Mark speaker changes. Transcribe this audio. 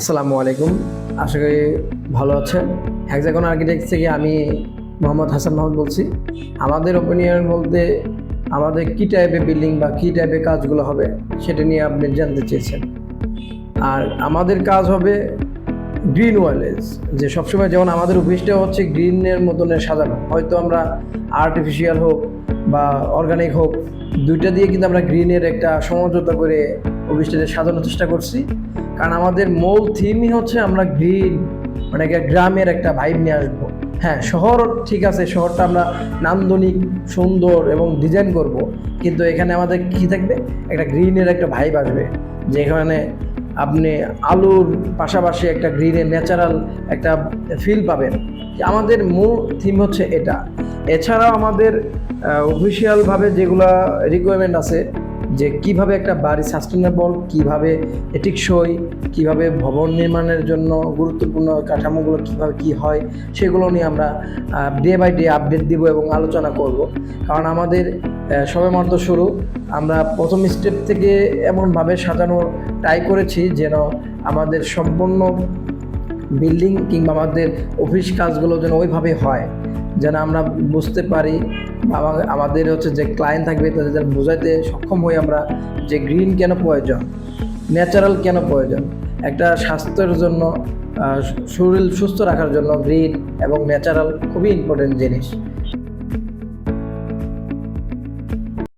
Speaker 1: আসসালামু আলাইকুম। আশা করি ভালো আছেন। হ্যাকজাগন আর্কিটেক্ট থেকে আমি মোহাম্মদ হাসান মাহমুদ বলছি। আমাদের ওপিনিয়ন বলতে আমাদের কী টাইপের বিল্ডিং বা কী টাইপের কাজগুলো হবে সেটা নিয়ে আপনি জানতে চেয়েছেন। আর আমাদের কাজ হবে গ্রিন ওয়ালেজ যে সবসময় যেমন আমাদের অফিসটা হচ্ছে গ্রিনের মতনের সাজানো। হয়তো আমরা আর্টিফিশিয়াল হোক বা অর্গানিক হোক, দুইটা দিয়ে কিন্তু আমরা গ্রিনের একটা সমঝোতা করে অফিসটাকে সাজানোর চেষ্টা করছি। কারণ আমাদের মূল থিমই হচ্ছে আমরা গ্রিন মানে গ্রামের একটা ভাইব নিয়ে আসব। হ্যাঁ শহর ঠিক আছে, শহরটা আমরা নান্দনিক, সুন্দর এবং ডিজাইন করব। কিন্তু এখানে আমাদের কি থাকবে? একটা গ্রিনের একটা ভাইব আসবে। যেখানে আপনি আলুর পাশাপাশি একটা গ্রিনের ন্যাচারাল একটা ফিল পাবেন। আমাদের মূল থিম হচ্ছে এটা। এছাড়াও আমাদের অফিসিয়ালভাবে যেগুলো রিকোয়ারমেন্ট আছে যে কীভাবে একটা বাড়ি সাস্টেনেবল কীভাবে টেকসই কীভাবে ভবন নির্মাণের জন্য গুরুত্বপূর্ণ কাঠামোগুলো কীভাবে কি হয়, সেগুলো নিয়ে আমরা ডে বাই ডে আপডেট দিব এবং আলোচনা করব। কারণ আমাদের সবেমাত্র শুরু। আমরা প্রথম স্টেপ থেকে এমনভাবে সাজানো ট্রাই করেছি যেন আমাদের সম্পূর্ণ বিল্ডিং কিংবা আমাদের অফিস কাজগুলো যেন ওইভাবে হয়, যেন আমরা বুঝতে পারি আমাদের হচ্ছে যে ক্লায়েন্ট থাকবে তাদের যেন বোঝাইতে সক্ষম হই আমরা যে গ্রিন কেন প্রয়োজন ন্যাচারাল কেন প্রয়োজন, একটা স্বাস্থ্যের জন্য শরীর সুস্থ রাখার জন্য গ্রিন এবং ন্যাচারাল খুবই ইম্পর্টেন্ট জিনিস।